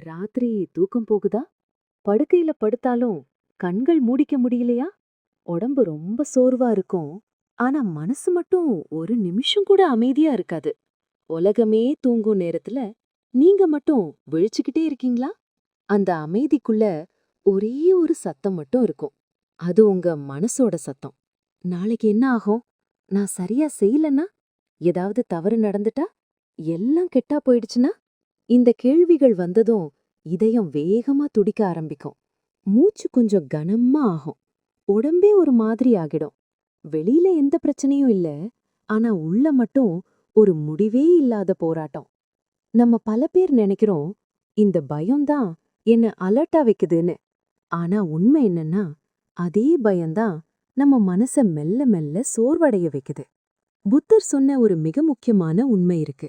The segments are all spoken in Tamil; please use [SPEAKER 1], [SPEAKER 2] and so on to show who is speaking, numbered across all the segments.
[SPEAKER 1] ராத்திரி தூக்கம் போகுதா? படுக்கையில படுத்தாலும் கண்கள் மூடிக்க முடியலையா? உடம்பு ரொம்ப சோர்வா இருக்கும். ஆனா மனசு மட்டும் ஒரு நிமிஷம் கூட அமைதியா இருக்காது. உலகமே தூங்கும் நேரத்துல நீங்க மட்டும் விழிச்சுக்கிட்டே இருக்கீங்களா? அந்த அமைதிக்குள்ள ஒரே ஒரு சத்தம் மட்டும் இருக்கும். அது உங்க மனசோட சத்தம். நாளைக்கு என்ன ஆகும்? நான் சரியா செய்யலன்னா? ஏதாவது தவறு நடந்துட்டா? எல்லாம் கெட்டா போயிடுச்சுன்னா? இந்த கேள்விகள் வந்ததும் இதயம் வேகமா துடிக்க ஆரம்பிக்கும். மூச்சு கொஞ்சம் கனமா ஆகும். உடம்பே ஒரு மாதிரி ஆகிடும். வெளியில எந்த பிரச்சனையும் இல்ல. ஆனா உள்ள மட்டும் ஒரு முடிவே இல்லாத போராட்டம். நம்ம பல பேர் நினைக்கிறோம் இந்த பயம்தான் என்ன அலர்ட்டா வைக்குதுன்னு. ஆனா உண்மை என்னன்னா அதே பயம்தான் நம்ம மனச மெல்ல மெல்ல சோர்வடைய வைக்குது. புத்தர் சொன்ன ஒரு மிக முக்கியமான உண்மை இருக்கு.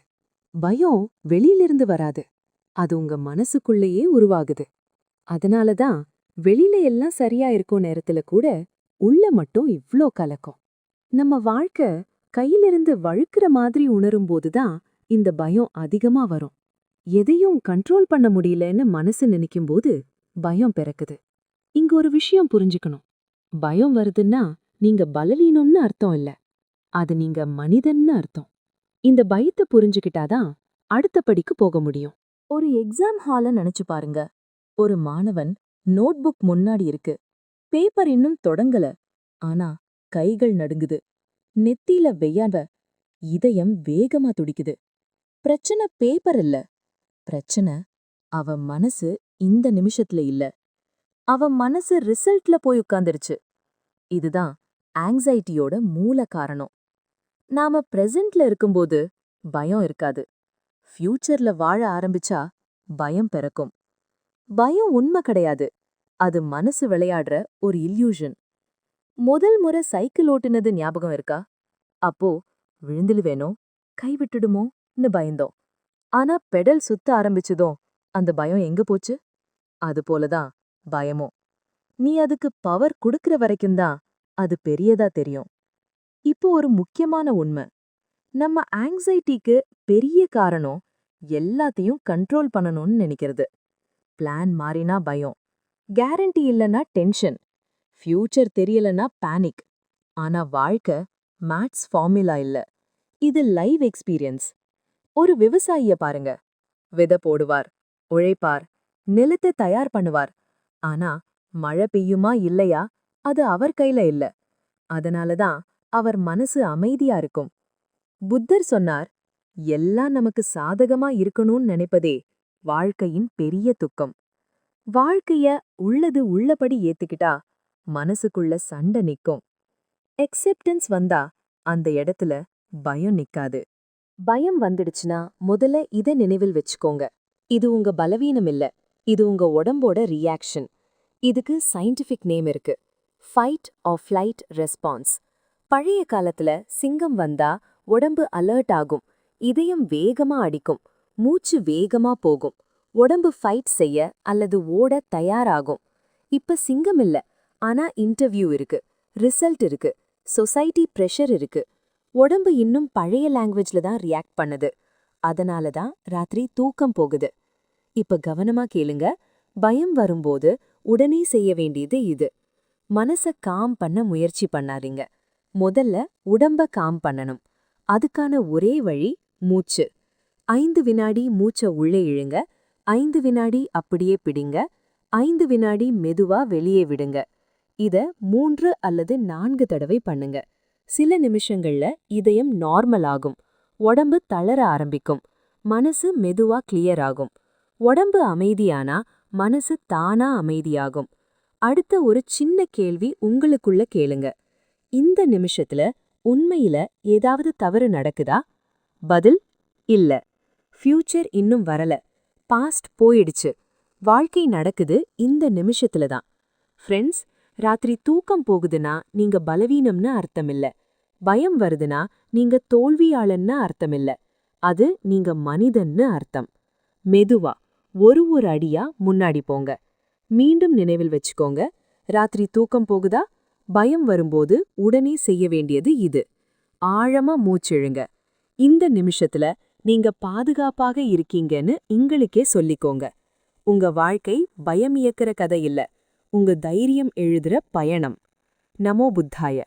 [SPEAKER 1] பயம் வெளியிலிருந்து வராது. அது உங்க மனசுக்குள்ளேயே உருவாகுது. அதனால தான் வெளியில எல்லாம் சரியா இருக்கும் நேரத்துல கூட உள்ள மட்டும் இவ்ளோ கலக்கம். நம்ம வாழ்க்கை கையிலிருந்து வழுக்கிற மாதிரி உணரும்போது தான் இந்த பயம் அதிகமா வரும். எதையும் கண்ட்ரோல் பண்ண முடியலன்னு மனசு நினைக்கும்போது பயம் பிறக்குது. இங்க ஒரு விஷயம் புரிஞ்சுக்கணும். பயம் வருதுன்னா நீங்க பலவீனம்னு அர்த்தம் இல்ல. அது நீங்க மனிதன்னு அர்த்தம். இந்த பயத்தை புரிஞ்சுக்கிட்டாதான் அடுத்த படிக்கு போக முடியும்.
[SPEAKER 2] ஒரு எக்ஸாம் ஹால நினைச்சு பாருங்க. ஒரு மாணவன் நோட்புக் முன்னாடி இருக்கு. பேப்பர் இன்னும் தொடங்கல. ஆனா கைகள் நடுங்குது. நெத்தியில வெய்யாவ இதயம் வேகமா துடிக்குது. பிரச்சனை பேப்பர் இல்ல. பிரச்சனை அவ மனசு இந்த நிமிஷத்துல இல்ல. அவ மனசு ரிசல்ட்ல போய் உட்கார்ந்துருச்சு. இதுதான் ஆங்ஸைட்டியோட மூல காரணம். நாம பிரசன்ட்ல இருக்கும்போது பயம் இருக்காது. ஃப்யூச்சர்ல வாழ ஆரம்பிச்சா பயம் பிறக்கும். பயம் உண்மை கிடையாது. அது மனசு விளையாடுற ஒரு இல்யூஷன் முதல் முறை சைக்கிள் ஓட்டுனது ஞாபகம் இருக்கா? அப்போ விழுந்துலுவேனோ கைவிட்டுடுமோன்னு பயந்தோம். ஆனா பெடல் சுத்த ஆரம்பிச்சதும் அந்த பயம் எங்க போச்சு? அது போலதான் பயமும். நீ அதுக்கு பவர் கொடுக்கற வரைக்கும் தான் அது பெரியதா தெரியும். இப்போ ஒரு முக்கியமான உண்மை. நம்ம ஆங்ஸைட்டிக்கு பெரிய காரணம் எல்லாத்தையும் கண்ட்ரோல் பண்ணணும்னு நினைக்கிறது. பிளான் மாறினா பயம். கேரண்டி இல்லனா டென்ஷன் ஃபியூச்சர் தெரியலனா பேனிக் ஆனா வாழ்க்கை மேத்ஸ் ஃபார்முலா இல்ல. இது லைவ் எக்ஸ்பீரியன்ஸ் ஒரு விவசாயிய பாருங்க. விதை போடுவார் உழைப்பார் நிலத்தை தயார் பண்ணுவார். ஆனா மழை பெய்யுமா இல்லையா? அது அவர் கையில இல்ல. அதனால தான் அவர் மனசு அமைதியா இருக்கும். புத்தர் சொன்னார் எல்லாம் நமக்கு சாதகமா இருக்கணும்னு நினைப்பதே வாழ்க்கையின் பெரிய துக்கம். வாழ்க்கைய உள்ளது உள்ளபடி ஏத்துக்கிட்டா மனசுக்குள்ள சண்டை நிக்கும். எக்ஸெப்டன்ஸ் வந்தா அந்த இடத்துல பயம் நிக்காது. பயம் வந்துடுச்சுன்னா முதல்ல இத நினைவில் வச்சுக்கோங்க. இது உங்க பலவீனம் இல்ல. இது உங்க உடம்போட ரியாக்ஷன் இதுக்கு சயின்டிஃபிக் நேம் இருக்கு. ஃபைட் ஆர் ஃப்ளைட் ரெஸ்பான்ஸ் பழைய காலத்துல சிங்கம் வந்தா உடம்பு அலர்ட் ஆகும். இதயம் வேகமா அடிக்கும். மூச்சு வேகமா போகும். உடம்பு ஃபைட் செய்ய அல்லது ஓட தயாராகும். இப்ப சிங்கம் இல்ல. ஆனா இன்டர்வியூ இருக்கு. ரிசல்ட் இருக்கு. சொசைட்டி ப்ரெஷர் இருக்கு. உடம்பு இன்னும் பழைய லாங்குவேஜ்ல தான் ரியாக்ட் பண்ணுது. அதனால தான் ராத்திரி தூக்கம் போகுது. இப்ப கவனமா கேளுங்க. பயம் வரும்போது உடனே செய்ய வேண்டியது இது. மனச காம் பண்ண முயற்சி பண்ணாதீங்க. முதல்ல உடம்ப காம் பண்ணணும். அதுக்கான ஒரே வழி மூச்சு. ஐந்து வினாடி மூச்ச உள்ளே இழுங்க. ஐந்து வினாடி அப்படியே பிடிங்க. ஐந்து வினாடி மெதுவா வெளியே விடுங்க. இத மூன்று அல்லது நான்கு தடவை பண்ணுங்க. சில நிமிஷங்கள்ல இதயம் நார்மல் ஆகும். உடம்பு தளர ஆரம்பிக்கும். மனசு மெதுவா கிளியர் ஆகும். உடம்பு அமைதியானா மனசு தானா அமைதியாகும். அடுத்த ஒரு சின்ன கேள்வி உங்களுக்குள்ள கேளுங்க. இந்த நிமிஷத்துல உண்மையில ஏதாவது தவறு நடக்குதா? பதில் இல்ல. ஃபியூச்சர் இன்னும் வரல. பாஸ்ட் போயிடுச்சு. வாழ்க்கை நடக்குது இந்த நிமிஷத்துல தான். ஃப்ரெண்ட்ஸ் ராத்திரி தூக்கம் போகுதுன்னா நீங்க பலவீனம்னு அர்த்தமில்ல. பயம் வருதுன்னா நீங்க தோல்வியாளன்னு அர்த்தமில்ல. அது நீங்க மனிதன்னு அர்த்தம். மெதுவா ஒரு ஒரு அடியா முன்னாடி போங்க. மீண்டும் நினைவில் வச்சுக்கோங்க. ராத்திரி தூக்கம் போகுதா? பயம் வரும்போது உடனே செய்ய வேண்டியது இது. ஆழமா மூச்சிழுங்க. இந்த நிமிஷத்துல நீங்க பாதுகாப்பாக இருக்கீங்கன்னு உங்களுக்கே சொல்லிக்கோங்க.
[SPEAKER 1] உங்க வாழ்க்கை பயம் இயக்கிற கதை இல்ல. உங்க தைரியம் எழுதுற பயணம். நமோ புத்தாய.